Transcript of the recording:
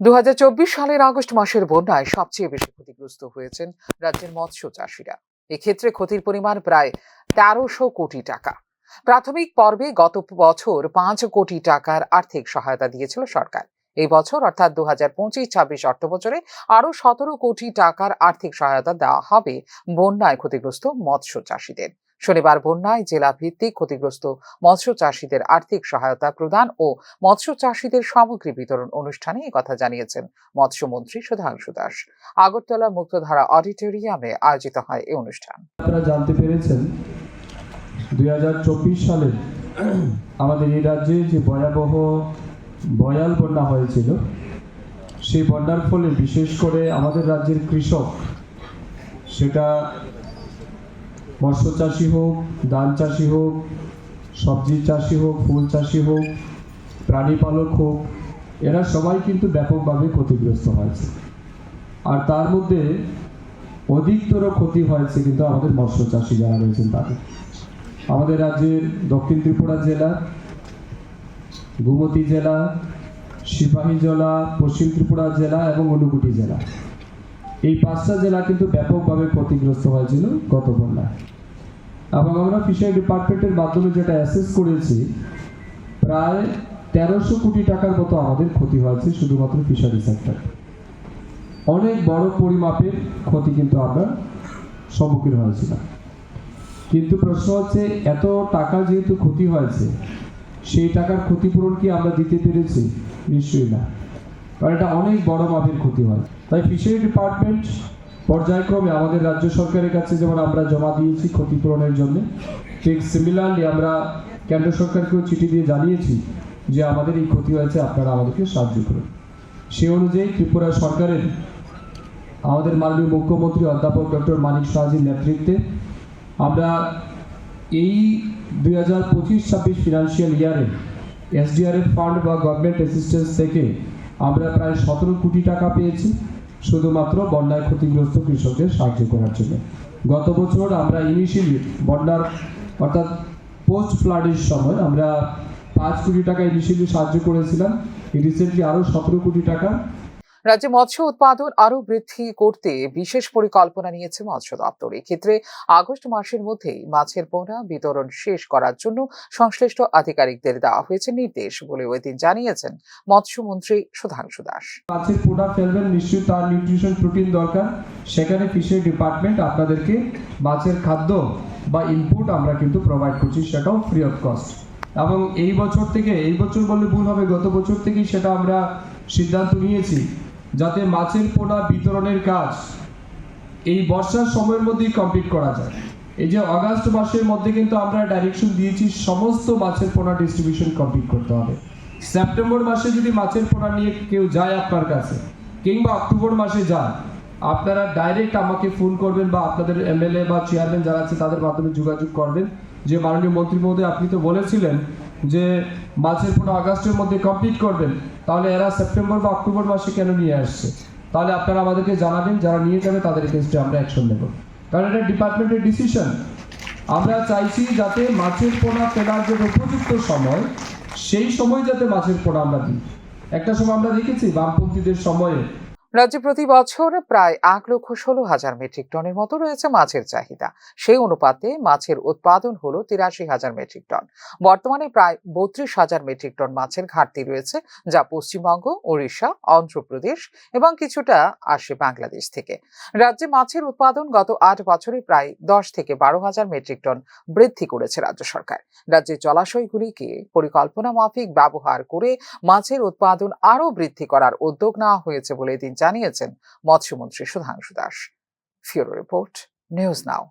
দু সালের আগস্ট মাসের বন্যায় সবচেয়ে বেশি ক্ষতিগ্রস্ত হয়েছেন রাজ্যের মৎস্য চাষিরা। এক্ষেত্রে ক্ষতির পরিমাণ প্রায় তেরোশো কোটি টাকা। প্রাথমিক পর্বে গত বছর পাঁচ কোটি টাকার আর্থিক সহায়তা দিয়েছিল সরকার। এই বছর অর্থাৎ দু হাজার পঁচিশ ছাব্বিশ অর্থ বছরে আরও সতেরো কোটি টাকার আর্থিক সহায়তা দেওয়া হবে বন্যায় ক্ষতিগ্রস্ত মৎস্য চাষিদের। শনিবার বন্যায় জেলা ভিত্তিক ক্ষতিগ্রস্ত মৎস্য চাষিদের আর্থিক সহায়তা প্রদান ও মৎস্য চাষীদের সামগ্রী বিতরণ অনুষ্ঠানে কথা জানিয়েছেন মৎস্যমন্ত্রী সুধাংশু দাস। আগরতলা মুক্তধারা অডিটোরিয়ামে আয়োজিত হয় এই অনুষ্ঠান। আপনারা জানতে পেরেছেন, দুই হাজার চব্বিশ সালে আমাদের এই রাজ্যে যে ভয়াবহ বয়াল বন্যা হয়েছিল, সেই বন্যার ফলে বিশেষ করে আমাদের রাজ্যের কৃষক, সেটা মৎস্য চাষি হোক, ধান চাষি হোক, সবজি চাষি হোক, ফুল চাষি হোক, প্রাণী পালক হোক, এরা সবাই কিন্তু ব্যাপকভাবে ক্ষতিগ্রস্ত হয়েছে। আর তার মধ্যে অধিকতর ক্ষতি হয়েছে কিন্তু আমাদের মৎস্য চাষি যারা রয়েছেন তাদের। আমাদের রাজ্যের দক্ষিণ ত্রিপুরা জেলা, গুমতি জেলা, সিপাহী জেলা, পশ্চিম ত্রিপুরা জেলা এবং অনুগুটি জেলা। এই পাঁচটা জেলা কিন্তু ব্যাপকভাবে ক্ষতিগ্রস্ত হয়েছিল গত বন্যায়। এবং আমরা ফিশারি ডিপার্টমেন্টের মাধ্যমে যেটা অ্যাসেস করেছি, প্রায় তেরোশো কোটি টাকার মতো আমাদের ক্ষতি হয়েছে শুধুমাত্র ফিশারি সেক্টর। অনেক বড় পরিমাপের ক্ষতি কিন্তু আমরা সম্মুখীন হয়েছিলাম। কিন্তু প্রশ্ন হচ্ছে, এত টাকা যেহেতু ক্ষতি হয়েছে, সেই টাকার ক্ষতিপূরণ কি আমরা দিতে পেরেছি? নিশ্চয়ই না। কারণ এটা অনেক বড় মাপের ক্ষতি হয়। তাই ফিশারি ডিপার্টমেন্ট পর্যায়ক্রমে আমাদের রাজ্য সরকারের কাছে যেমন আমরা জমা দিয়েছি ক্ষতিপূরণের জন্য, ঠিক সিমিলারলি আমরা কেন্দ্র সরকারকেও চিঠি দিয়ে জানিয়েছি যে আমাদের এই ক্ষতি হয়েছে, আপনারা আমাদেরকে সাহায্য করুন। সে অনুযায়ী ত্রিপুরা সরকারের আমাদের মাননীয় মুখ্যমন্ত্রী অধ্যাপক ডক্টর মানিক সাহাজির নেতৃত্বে আমরা এই দুই হাজার পঁচিশ ছাব্বিশ ফিনান্সিয়াল ইয়ারে এসডিআরএফ ফান্ড বা গভর্নমেন্ট অ্যাসিস্ট্যান্স থেকে আমরা প্রায় সতেরো কোটি টাকা পেয়েছি। শুধুমাত্র বন্যায় ক্ষতিগ্রস্ত কৃষকদের সাহায্য করার জন্য। গত বছর আমরা ইনিশিয়ালি বন্যার, অর্থাৎ পোস্ট ফ্লাডের সময় আমরা পাঁচ কোটি টাকা ইনিশিয়ালি সাহায্য করেছিলাম। রিসেন্টলি আরও সতেরো কোটি টাকা রাজ্যে মৎস্য উৎপাদন আরও বৃদ্ধি করতে বিশেষ পরিকল্পনা নিয়েছে মৎস্য দপ্তর। এক্ষেত্রে আগস্ট মাসের মধ্যেই মাছের পোনা বিতরণ শেষ করার জন্য সংশ্লিষ্ট আধিকারিকদের দেওয়া হয়েছে নির্দেশ বলে ওই দিন জানিয়েছেন মৎস্যমন্ত্রী সুধাংশু দাস। মাছের পোনা ফেলবেন, নিশ্চয়ই তার নিউট্রিশন প্রোটিন দরকার। সেখানে ফিশারি ডিপার্টমেন্ট আপনাদেরকে মাছের খাদ্য বা ইনপুট আমরা কিন্তু প্রোভাইড করছি, সেটাও ফ্রি অফ কস্ট এবং এই বছর থেকে, এই বছর বললে ভুল হবে, গত বছর থেকেই সেটা আমরা সিদ্ধান্ত নিয়েছি। যাতে মাছের পোনা বিতরণের কাজ এই বর্ষার সময়ের মধ্যেই কমপ্লিট করা যায়। এই যে আগস্ট মাসের মধ্যে কিন্তু আমরা ডাইরেকশন দিয়েছি, সমস্ত মাছের পোনা ডিস্ট্রিবিউশন কমপ্লিট করতে হবে। সেপ্টেম্বর মাসে যদি মাছের পোনা নিয়ে কেউ যায় আপনার কাছে, কিংবা অক্টোবর মাসে যায়, আপনারা ডাইরেক্ট আমাকে ফোন করবেন বা আপনাদের এমএলএ বা চেয়ারম্যান যারা আছে তাদের মাধ্যমে যোগাযোগ করবেন। যে মাননীয় মন্ত্রী মহোদয়, আপনি তো বলেছিলেন যে মাছের পোনা আগস্টের মধ্যে কমপ্লিট করবেন, তাহলে এরা সেপ্টেম্বর বা অক্টোবর মাসে কেন নিয়ে আসছে? তাহলে আপনারা আমাদেরকে জানাবেন, যারা নিয়ে যাবে তাদের এগেনস্টে আমরা অ্যাকশন নেব। কারণ এটা ডিপার্টমেন্টের ডিসিশন আমরা চাইছি যাতে মাছের পোনা ফেলার যে উপযুক্ত সময়, সেই সময় যাতে মাছের পোনা আমরা দিই। একটা সময় আমরা দেখেছি বামপন্থীদের সময়ে রাজ্যে প্রতি বছর প্রায় এক লক্ষ ষোলো হাজার মেট্রিক টনের মতো রয়েছে মাছের চাহিদা। সেই অনুপাতে মাছের উৎপাদন হলো তিরাশি হাজার মেট্রিক টন। বর্তমানে প্রায় বত্রিশ হাজার মেট্রিক টন মাছের ঘাটতি রয়েছে, যা পশ্চিমবঙ্গ ওড়িশা অন্ধ্রপ্রদেশ এবং কিছুটা আসে বাংলাদেশ থেকে। রাজ্যে মাছের উৎপাদন গত আট বছরে প্রায় দশ থেকে বারো হাজার মেট্রিক টন বৃদ্ধি করেছে রাজ্য সরকার। রাজ্যের জলাশয়গুলিকে পরিকল্পনা মাফিক ব্যবহার করে মাছের উৎপাদন আরও বৃদ্ধি করার উদ্যোগ নেওয়া হয়েছে বলে এদিন জানিয়েছেন মৎস্যমন্ত্রী Sudhanshu Das. Bureau report news now.